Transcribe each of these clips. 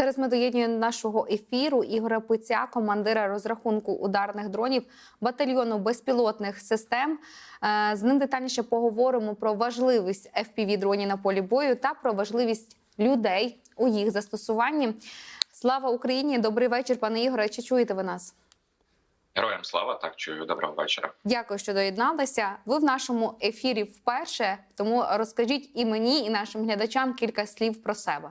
Зараз ми доєднуємо нашого ефіру Ігоря Пиця, командира розрахунку ударних дронів батальйону безпілотних систем. Е, З ним детальніше поговоримо про важливість fpv дронів на полі бою та про важливість людей у їх застосуванні. Слава Україні! Добрий вечір, пане Ігоре. Чи чуєте ви нас? Героям слава, так чую. Доброго вечора. Дякую, що доєдналися. Ви в нашому ефірі вперше, тому розкажіть і мені, і нашим глядачам кілька слів про себе.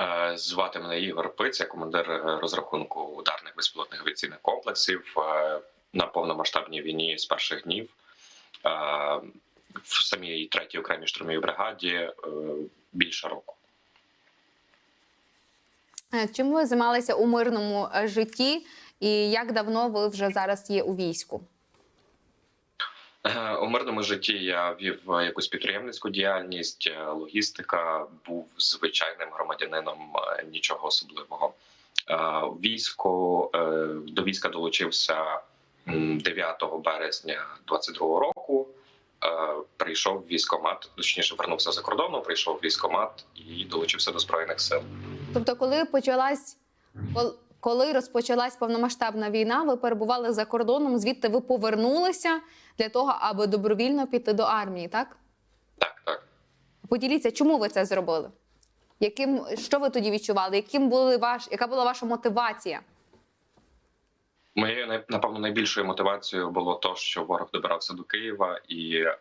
Е, Звати мене Ігор Пиць, я командир е, розрахунку ударних безпілотних авіаційних комплексів е, на повномасштабній війні з перших днів. В самій третій окремій штурмовій бригаді більше року. Чим ви займалися у мирному житті, і як давно ви вже зараз є у війську? Е, У мирному житті я вів е, якусь підприємницьку діяльність, е, логістика, був звичайним громадянином, нічого особливого. Військо до війська долучився 9 березня 22 року. Прийшов військомат, точніше вернувся за кордону, прийшов військомат і долучився до збройних сил. Тобто, коли почалась коли розпочалась повномасштабна війна, ви перебували за кордоном, звідти ви повернулися для того, аби добровільно піти до армії, так? Так, так. Поділіться, чому ви це зробили? Яким що ви тоді відчували? Яким були ваш, яка була ваша мотивація? Моєю напевно найбільшою мотивацією було то, що ворог добирався до Києва, і е,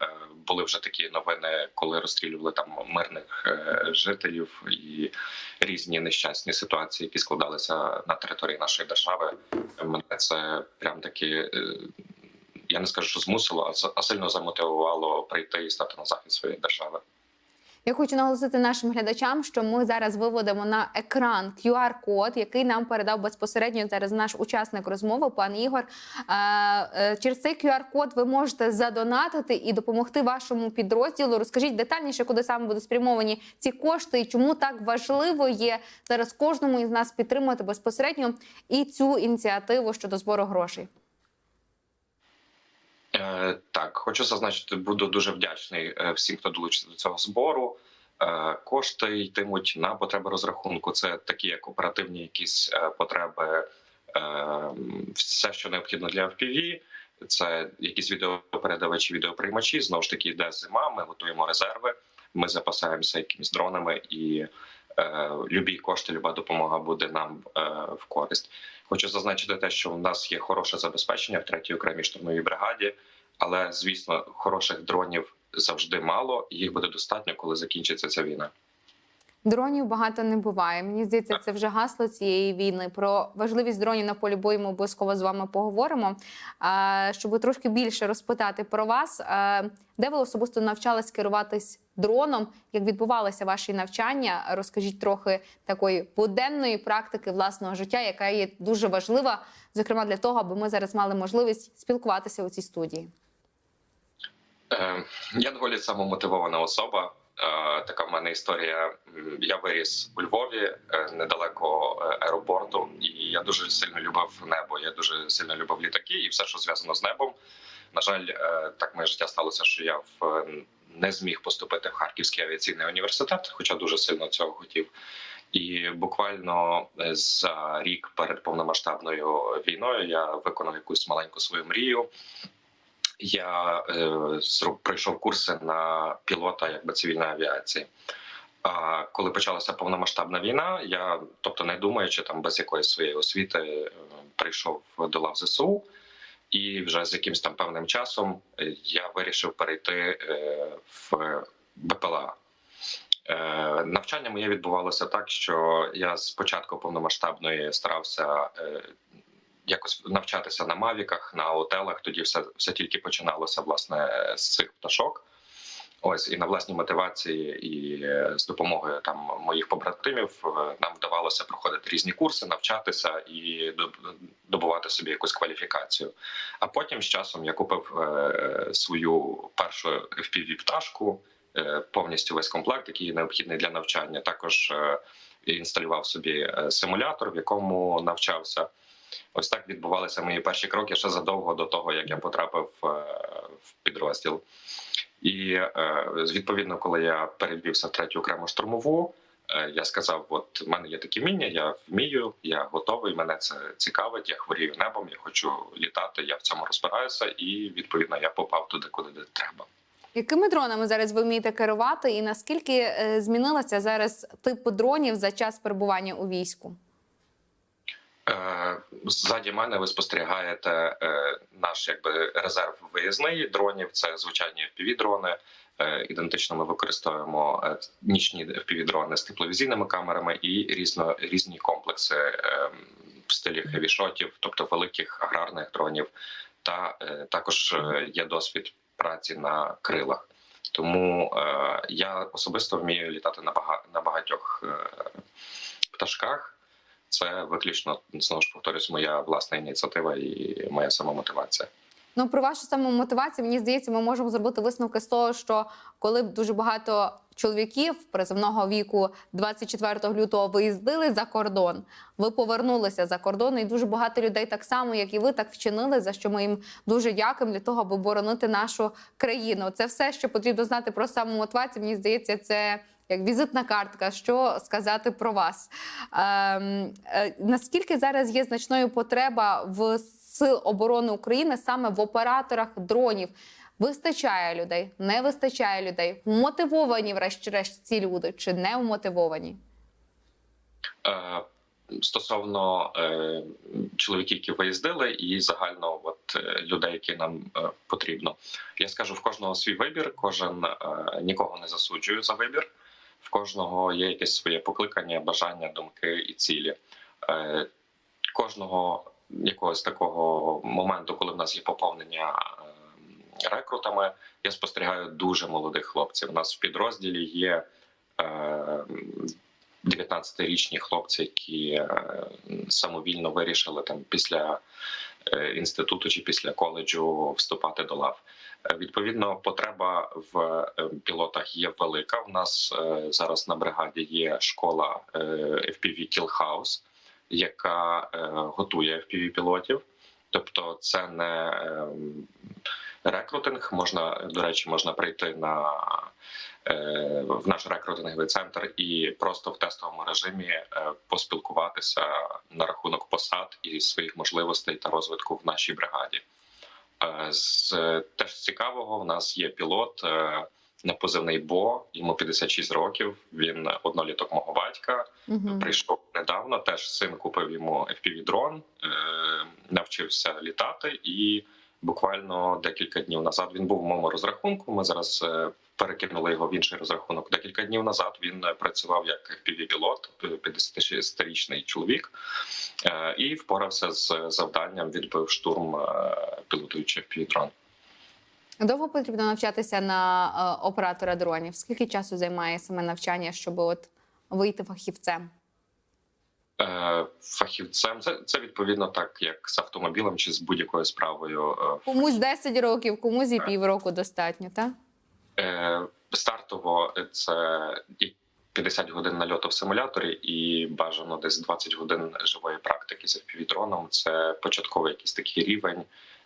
були вже такі новини, коли розстрілювали там мирних е, жителів і різні нещасні ситуації, які складалися на території нашої держави. Мене це прям таки. е, Я не скажу, що змусило, а сильно замотивувало прийти і стати на захист своєї держави. Я хочу наголосити нашим глядачам, що ми зараз виводимо на екран QR-код, який нам передав безпосередньо зараз наш учасник розмови, пан Ігор. Е, е, Через цей QR-код ви можете задонатити і допомогти вашому підрозділу. Розкажіть детальніше, куди саме будуть спрямовані ці кошти, і чому так важливо є зараз кожному із нас підтримати безпосередньо і цю ініціативу щодо збору грошей. Е, Так, хочу зазначити, буду дуже вдячний е, всім, хто долучиться до цього збору. Е, Кошти йтимуть на потреби розрахунку. Це такі як оперативні якісь потреби, все, що необхідно для FPV. Це якісь відеопередавачі, відеоприймачі. Знову ж таки, йде зима. Ми готуємо резерви. Ми запасаємося якимись дронами, і любі кошти, люба допомога буде нам е, в користь. Хочу зазначити те, що в нас є хороше забезпечення в третій окремій штурмовій бригаді, але звісно, хороших дронів завжди мало. Їх буде достатньо, коли закінчиться ця війна. Дронів багато не буває. Мені здається, це вже гасло цієї війни. Про важливість дронів на полі бою ми обов'язково з вами поговоримо. А, Щоб трошки більше розпитати про вас, а, де ви особисто навчались керуватись дроном? Як відбувалися ваші навчання? Розкажіть трохи такої буденної практики власного життя, яка є дуже важлива, зокрема для того, аби ми зараз мали можливість спілкуватися у цій студії. Е, Я доволі самомотивована особа. Е, Така в мене історія. Я виріс у Львові е, недалеко аеропорту, і я дуже сильно любив небо. Я дуже сильно любив літаки і все, що зв'язано з небом. На жаль, так моє життя сталося, що я в не зміг поступити в Харківський авіаційний університет, хоча дуже сильно цього хотів. І буквально е, за рік перед повномасштабною війною я виконав якусь маленьку свою мрію. Я е, пройшов курси на пілота якби цивільної авіації. А коли почалася повномасштабна війна, я, тобто не думаючи там без якоїсь своєї освіти, е, прийшов до лав ЗСУ, і вже з якимось там певним часом е, я вирішив перейти е, в БПЛА. Е, Навчання моє відбувалося так, що я з початку повномасштабної старався якось навчатися на мавіках, на отелах. Тоді все, все тільки починалося власне з цих пташок. Ось і на власній мотивації, і е, з допомогою там моїх побратимів е, нам вдавалося проходити різні курси, навчатися і доб- добувати собі якусь кваліфікацію. А потім з часом я купив е, свою першу fpv пташку, повністю весь комплект, який необхідний для навчання. Також інсталював собі симулятор, в якому навчався. Ось так відбувалися мої перші кроки ще задовго до того, як я потрапив в підрозділ. І е, відповідно, коли я перевівся в третю окрему штурмову, е, я сказав: от в мене є такі вміння, я вмію, я готовий. Мене це цікавить. Я хворію небом, я хочу літати. Я в цьому розбираюся, і відповідно я попав туди, куди треба. Якими дронами зараз ви вмієте керувати, і наскільки е, змінилося зараз тип дронів за час перебування у війську? Е, Ззаді мене ви спостерігаєте е, наш якби резерв виїзний дронів. Це звичайні FPV-дрони. Е, Ідентично ми використовуємо нічні FPV-дрони з тепловізійними камерами і різно різні комплекси в стилі хевішотів, тобто великих аграрних дронів. Та також є досвід праці на крилах. Тому я особисто вмію літати на бага- багатьох пташках. Це виключно знову ж повторюсь, моя власна ініціатива і моя самомотивація. Ну про вашу самомотивацію, мені здається, ми можемо зробити висновки з того, що коли б дуже багато чоловіків призовного віку 24 лютого виїздили за кордон, ви повернулися за кордон, і дуже багато людей так само, як і ви, так вчинили, за що ми їм дуже дякуємо для того, аби боронити нашу країну. Це все, що потрібно знати про самомотивацію. Мені здається, це. Як візитна картка, що сказати про вас? Ем, е, наскільки зараз є значною потреба в сил оборони України саме в операторах дронів? Вистачає людей, не вистачає людей. Мотивовані, врешті-решт, ці люди чи не вмотивовані? Е, Стосовно е, чоловіків, які виїздили, і загально от е, людей, які нам е, потрібно, я скажу в кожного свій вибір. Кожен е, нікого не засуджую за вибір. В кожного є якесь своє покликання, бажання, думки і цілі. Е, кожного якогось такого моменту, коли в нас є поповнення е, рекрутами, я спостерігаю дуже молодих хлопців. У нас в підрозділі є. Е, 19-річні хлопці, які е, самовільно вирішили там після е, інституту чи після коледжу вступати до лав. Відповідно, потреба в е, пілотах є велика. У нас е, зараз на бригаді є школа е, FPV Kill яка готує FPV пілотів. Тобто, це не рекрутинг. Можна до речі, можна прийти на в наш рекрутинговий центр і просто в тестовому режимі поспілкуватися на рахунок посад і своїх можливостей та розвитку в нашій бригаді. Е, З теж цікавого, в нас є пілот е, на позивний Бо. Йому 56 років. Він одноліток мого батька. Угу. Прийшов недавно. Теж син купив йому FPV-дрон, е, навчився літати, і буквально декілька днів назад він був в моєму розрахунку. Ми зараз е, перекинули його в інший розрахунок. Декілька днів назад він е, працював як FPV-пілот, 56-річний чоловік, е, і впорався з завданням, відбив штурм, е, пілотуючи FPV-дрон. Довго потрібно навчатися на е, оператора дронів? Скільки часу займає саме навчання, щоб от вийти фахівцем? Е, Фахівцем це, це відповідно так, як з автомобілем чи з будь-якою справою. Е, Комусь 10 років, комусь і півроку достатньо, так? Е, Стартово це і 50 годин нальоту в симуляторі, і бажано десь 20 годин живої практики з FPV-дроном. Це початковий якийсь такий рівень,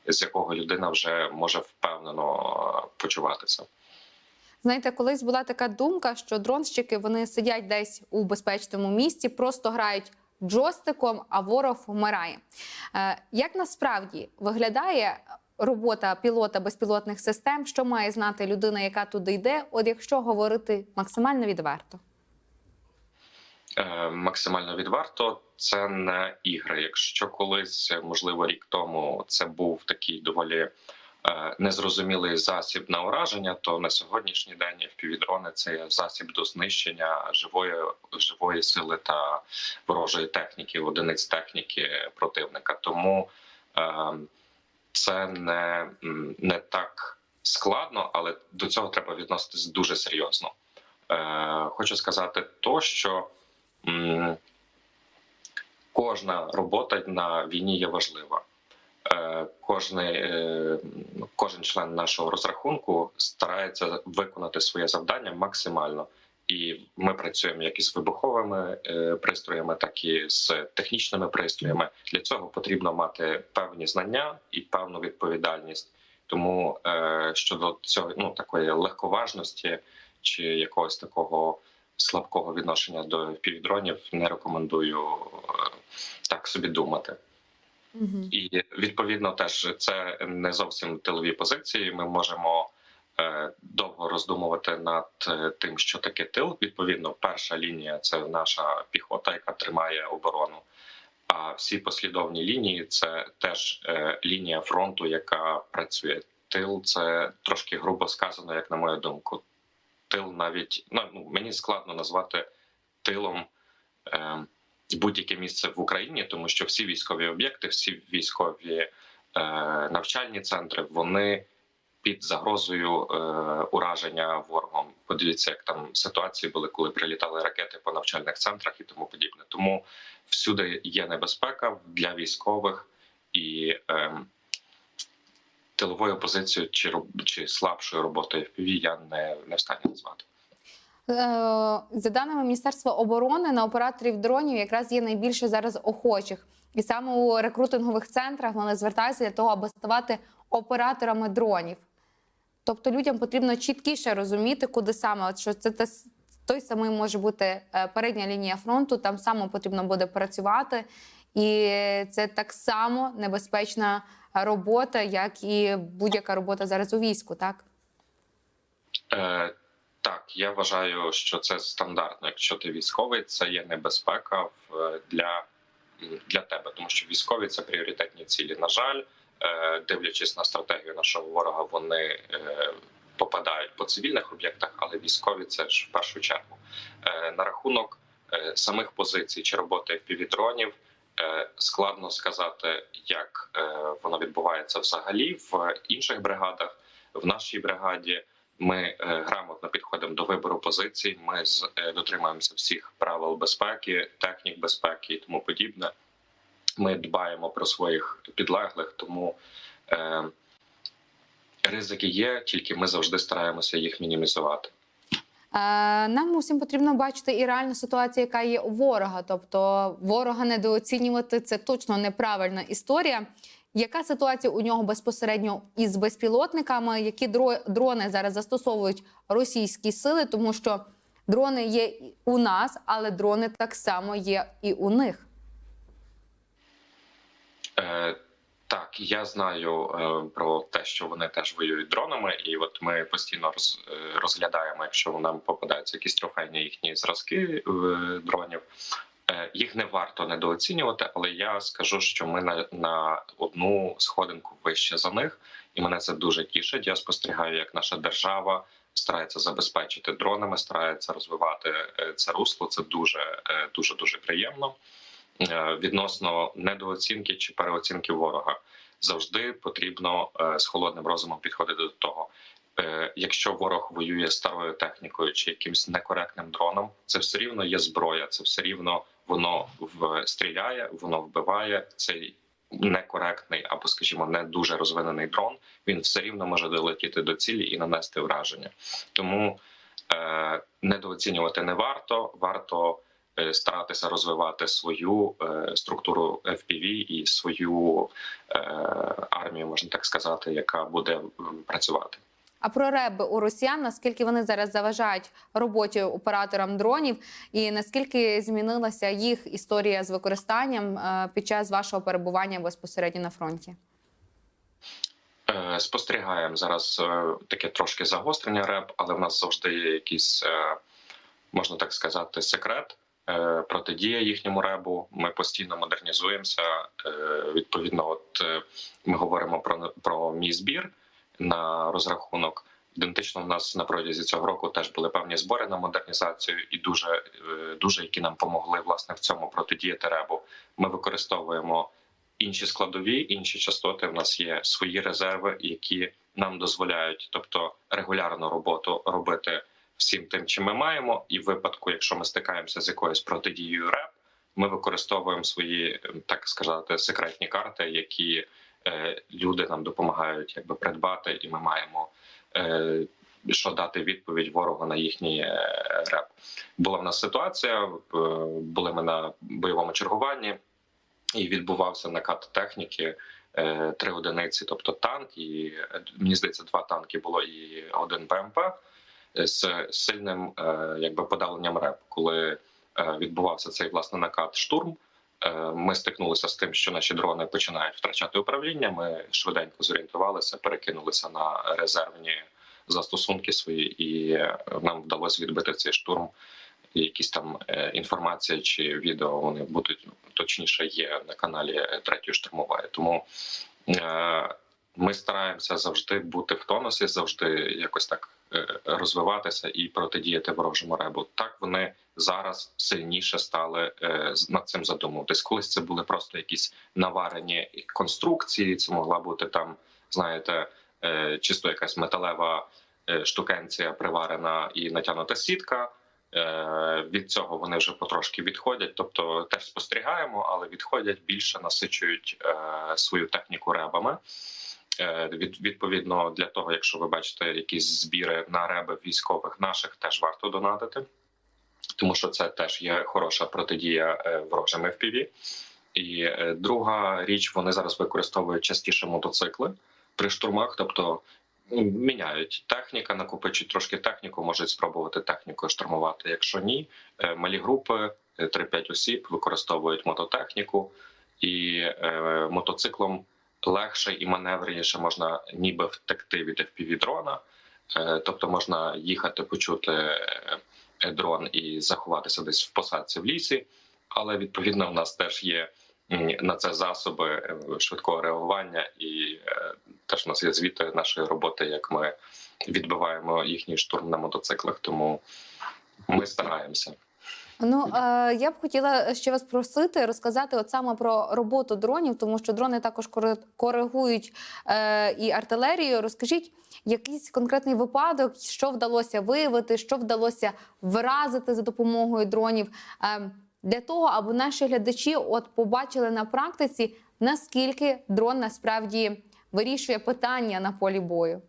з якого людина вже може впевнено почуватися. Знаєте, колись була така думка, що дронщики вони сидять десь у безпечному місці, просто грають джойстиком, а ворог вмирає. Е, як насправді виглядає робота пілота безпілотних систем? Що має знати людина, яка туди йде? От якщо говорити максимально відверто? Е, Максимально відверто це не ігри. Якщо колись, можливо, рік тому це був такий доволі е, незрозумілий засіб на ураження, то на сьогоднішній день FPV-дрони – це засіб до знищення живої живої сили та ворожої техніки, одиниць техніки противника. Тому е, це не, не так складно, але до цього треба відноситись дуже серйозно. Е, Хочу сказати, то що кожна робота на війні є важлива. Е, Кожний, е, кожен член нашого розрахунку старається виконати своє завдання максимально. І ми працюємо як із вибуховими е, пристроями, так і з технічними пристроями. Для цього потрібно мати певні знання і певну відповідальність. Тому е, щодо цього ну такої легковажності чи якогось такого слабкого відношення до півдронів не рекомендую е, так собі думати. Угу. І відповідно теж це не зовсім тилові позиції. Ми можемо довго роздумувати над е, тим, що таке тил. Відповідно, перша лінія це наша піхота, яка тримає оборону. А всі послідовні лінії це теж е, лінія фронту, яка працює. Тил це трошки грубо сказано, як на мою думку. Тил навіть ну мені складно назвати тилом. Е, будь-яке місце в Україні, тому що всі військові об'єкти, всі військові е, навчальні центри, вони під загрозою е, ураження ворогом. Подивіться, як там ситуації були, коли прилітали ракети по навчальних центрах і тому подібне. Тому всюди є небезпека для військових і е, тиловою позицією чи чи слабшою роботою FPV я не, не в стані назвати. Е, За даними Міністерства оборони, на операторів дронів якраз є найбільше зараз охочих, і саме у рекрутингових центрах вони звертаються для того, аби ставати операторами дронів. Тобто людям потрібно чіткіше розуміти, куди саме от що це те той самий може бути е, передня лінія фронту, там само потрібно буде працювати, і це так само небезпечна робота, як і будь-яка робота зараз у війську, так. Е, так, я вважаю, що це стандартно. Якщо ти військовий, це є небезпека для, для тебе, тому що військові це пріоритетні цілі. На жаль, дивлячись на стратегію нашого ворога, вони е, попадають по цивільних об'єктах, але військові це ж в першу чергу. Е, на рахунок е, самих позицій чи роботи півдронів. Складно сказати, як е, воно відбувається взагалі в інших бригадах. В нашій бригаді ми е, грамотно підходимо до вибору позицій. Ми е, дотримуємося всіх правил безпеки, технік безпеки і тому подібне. Ми дбаємо про своїх підлеглих, тому е, ризики є, тільки ми завжди стараємося їх мінімізувати. Е, Нам усім потрібно бачити і реальну ситуацію, яка є у ворога. Тобто ворога недооцінювати це точно неправильна історія. Яка ситуація у нього безпосередньо із безпілотниками? Які дро- дрони зараз застосовують російські сили? Тому що дрони є у нас, але дрони так само є і у них. Е, так, я знаю е, про те, що вони теж воюють дронами, і от ми постійно роз, е, розглядаємо, якщо нам попадаються якісь трофейні їхні зразки е, дронів. Е, їх не варто недооцінювати, але я скажу, що ми на, на одну сходинку вище за них, і мене це дуже тішить. Я спостерігаю, як наша держава старається забезпечити дронами, старається розвивати е, це русло. Це дуже е, дуже дуже приємно. Е, Відносно недооцінки чи переоцінки ворога завжди потрібно е, з холодним розумом підходити до того. Е, Якщо ворог воює старою технікою чи якимось некоректним дроном, це все рівно є зброя, це все рівно воно стріляє, воно вбиває цей некоректний або, скажімо, не дуже розвинений дрон. Він все рівно може долетіти до цілі і нанести враження. Тому е, недооцінювати не варто. Варто старатися розвивати свою е, структуру FPV і свою е, армію, можна так сказати, яка буде працювати. А про реби у росіян наскільки вони зараз заважають роботі операторам дронів, і наскільки змінилася їх історія з використанням е, під час вашого перебування безпосередньо на фронті? Е, Спостерігаємо зараз е, таке трошки загострення реп, але в нас завжди є якийсь, е, можна так сказати, секрет. Е, Протидія їхньому ребу. Ми постійно модернізуємося. Е, Відповідно, от е, ми говоримо про про мій збір на розрахунок. Ідентично в нас на протязі цього року теж були певні збори на модернізацію, і дуже дуже які нам допомогли власне в цьому протидіяти ребу. Ми використовуємо інші складові, інші частоти. В нас є свої резерви, які нам дозволяють, тобто регулярну роботу робити всім тим, чим ми маємо. І в випадку, якщо ми стикаємося з якоюсь протидією РЕП, ми використовуємо свої ем, так сказати секретні карти, які е, люди нам допомагають якби придбати, і ми маємо. Е, що дати відповідь ворогу на їхній е, реп була в нас ситуація. е, Були ми на бойовому чергуванні і відбувався накат техніки. е, Три одиниці, тобто танк, і мені здається, два танки було і один БМП. З сильним е, якби подавленням реп, коли е, відбувався цей власне накат штурм. е, Ми стикнулися з тим, що наші дрони починають втрачати управління. Ми швиденько зорієнтувалися, перекинулися на резервні застосунки свої, і е, нам вдалося відбити цей штурм. Якісь там е, інформація чи відео вони будуть точніше є на каналі е, третьої штурмової. Тому е, ми стараємося завжди бути в тонусі, завжди якось так е, розвиватися і протидіяти ворожому ребу. Так вони зараз сильніше стали е, над цим задумуватись. Колись це були просто якісь наварені конструкції. Це могла бути там, знаєте, е, чисто якась металева штукенція приварена і натягнута сітка. Від цього вони вже потрошки відходять, тобто теж спостерігаємо, але відходять більше насичують свою техніку ребами. Е, Від, відповідно, для того, якщо ви бачите якісь збіри на реби військових наших, теж варто донатити, тому що це теж є хороша протидія е, ворожим FPV. І е, друга річ, вони зараз використовують частіше мотоцикли при штурмах, тобто ну, міняють техніка, накопичують трошки техніку, можуть спробувати технікою штурмувати. Якщо ні, малі групи е, 3-5 осіб використовують мототехніку і мотоциклом легше і маневреніше можна ніби втекти від fpv дрона, Е, тобто можна їхати, почути е, дрон і заховатися десь в посадці в лісі. Але відповідно у нас теж є на це засоби е, швидкого реагування, і теж у нас є звіти нашої роботи, як ми відбиваємо їхній штурм на мотоциклах. Тому ми стараємося. Ну е, я б хотіла ще вас просити розказати от саме про роботу дронів, тому що дрони також кори- коригують е, і артилерію. Розкажіть якийсь конкретний випадок, що вдалося виявити, що вдалося вразити за допомогою дронів, е, для того, аби наші глядачі от побачили на практиці, наскільки дрон насправді вирішує питання на полі бою.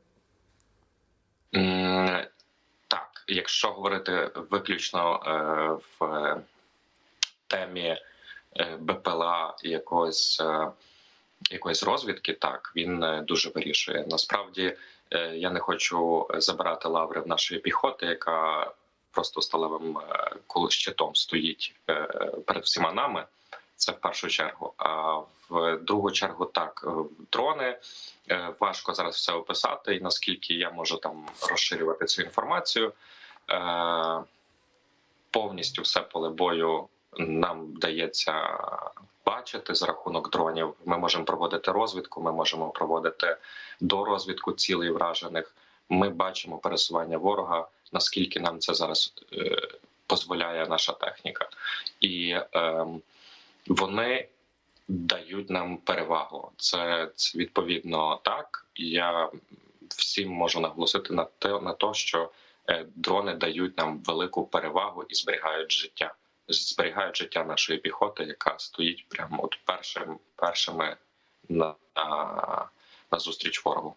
Якщо говорити виключно е, в е, темі е, БПЛА якогось, якоїсь розвідки, так він дуже вирішує. Насправді я не хочу забирати лаври в нашої піхоти, яка просто сталевим щитом стоїть перед всіма нами. Це в першу чергу. А в другу чергу, так, дрони важко зараз все описати, і наскільки я можу там розширювати цю інформацію. Е, Повністю все поле бою нам вдається бачити за рахунок дронів. Ми можемо проводити розвідку, ми можемо проводити дорозвідку цілей вражених. Ми бачимо пересування ворога, наскільки нам це зараз е, дозволяє наша техніка, і е, вони дають нам перевагу. Це, це відповідно так. Я всім можу наголосити на те, на то, що дрони дають нам велику перевагу і зберігають життя. Зберігають життя нашої піхоти, яка стоїть прямо от першим першими на, на, на зустріч ворогу.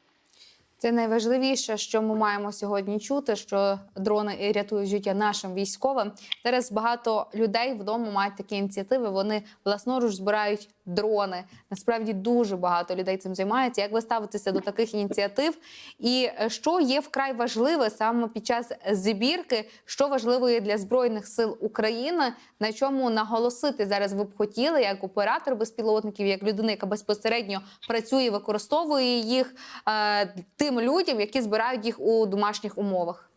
Це найважливіше, що ми маємо сьогодні чути, що дрони рятують життя нашим військовим. Зараз багато людей вдома мають такі ініціативи. Вони власноруч збирають дрони. Насправді дуже багато людей цим займається. Як ви ставитеся до таких ініціатив? І що є вкрай важливе саме під час збірки, що важливо є для збройних сил України, на чому наголосити зараз ви б хотіли, як оператор безпілотників, як людина, яка безпосередньо працює, використовує їх е, тим людям, які збирають їх у домашніх умовах.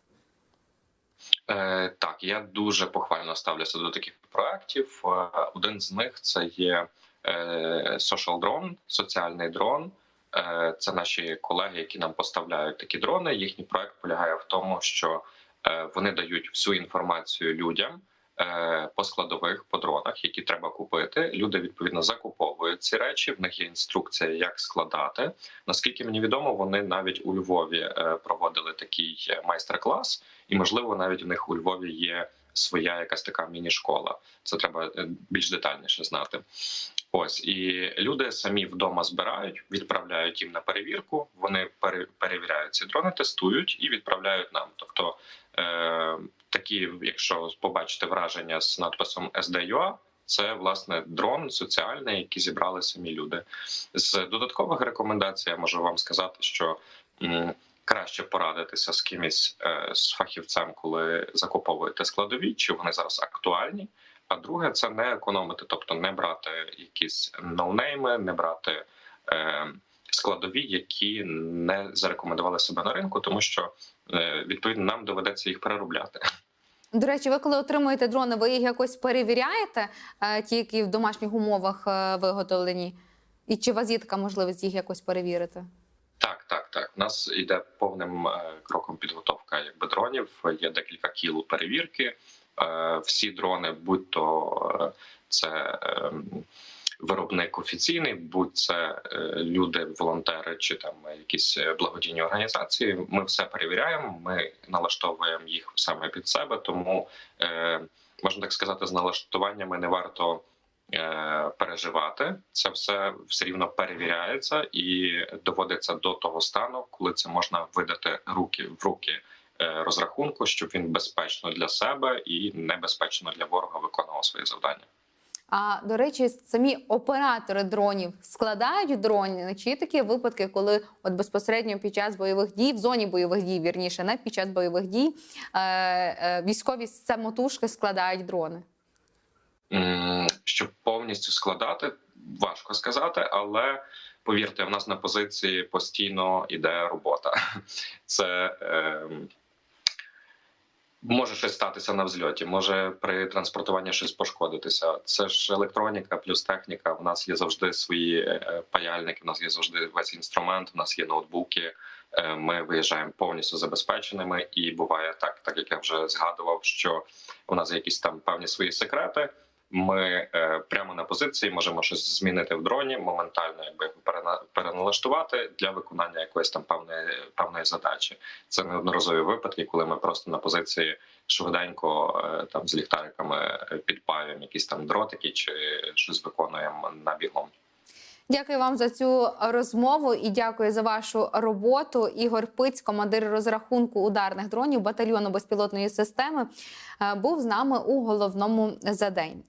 Е, так, я дуже похвально ставлюся до таких проєктів. Е, один з них це є е, Social Drone, соціальний дрон. Е, це наші колеги, які нам поставляють такі дрони. Їхній проект полягає в тому, що е, вони дають всю інформацію людям по складових по дронах, які треба купити. Люди відповідно закуповують ці речі. В них є інструкція, як складати. Наскільки мені відомо, вони навіть у Львові е, проводили такий е, майстер-клас, і можливо, навіть у них у Львові є своя якась така міні-школа. Це треба е, більш детальніше знати. Ось і люди самі вдома збирають, відправляють їм на перевірку. Вони пере- перевіряють ці дрони, тестують і відправляють нам. Тобто, е, такі, якщо побачите враження з надписом SDUA, це власне дрон соціальний, який зібрали самі люди. З додаткових рекомендацій я можу вам сказати, що краще порадитися з кимось е, з фахівцем, коли закуповуєте складові, чи вони зараз актуальні. А друге, це не економити, тобто не брати якісь ноунейми, не брати е, складові, які не зарекомендували себе на ринку, тому що е, відповідно нам доведеться їх переробляти. До речі, ви коли отримуєте дрони, ви їх якось перевіряєте, е, ті, які в домашніх умовах е, виготовлені? І чи у вас є така можливість їх якось перевірити? Так, так, так. У нас йде повним кроком підготовка якби дронів. Є декілька кіл перевірки. Всі дрони, будь то е, це е, виробник офіційний, будь це е, люди, волонтери чи там якісь е, благодійні організації. Ми все перевіряємо. Ми налаштовуємо їх саме під себе. Тому е, можна так сказати, з налаштуваннями не варто переживати. Це все все рівно перевіряється і доводиться до того стану, коли це можна видати руки в руки розрахунку, щоб він безпечно для себе і небезпечно для ворога виконував свої завдання. А до речі, самі оператори дронів складають дрони. Чи є такі випадки, коли от безпосередньо під час бойових дій, в зоні бойових дій, вірніше, не під час бойових дій, е, е, військові самотужки складають дрони? Щоб повністю складати, важко сказати, але повірте, в нас на позиції постійно іде робота. Це е, може щось статися на взльоті, може при транспортуванні щось пошкодитися. Це ж електроніка плюс техніка. В нас є завжди свої е, паяльники, в нас є завжди весь інструмент, в нас є ноутбуки. Е, Ми виїжджаємо повністю забезпеченими, і буває так, так як я вже згадував, що у нас є якісь там певні свої секрети. Ми е, прямо на позиції можемо щось змінити в дроні, моментально якби перена- переналаштувати для виконання якоїсь там певної певної задачі. Це неодноразові випадки, коли ми просто на позиції швиденько е, там з ліхтариками е, якісь там дротики чи щось виконуємо набігом. Дякую вам за цю розмову і дякую за вашу роботу. Ігор Пиць, командир розрахунку ударних дронів батальйону безпілотної системи, е, був з нами у головному за день.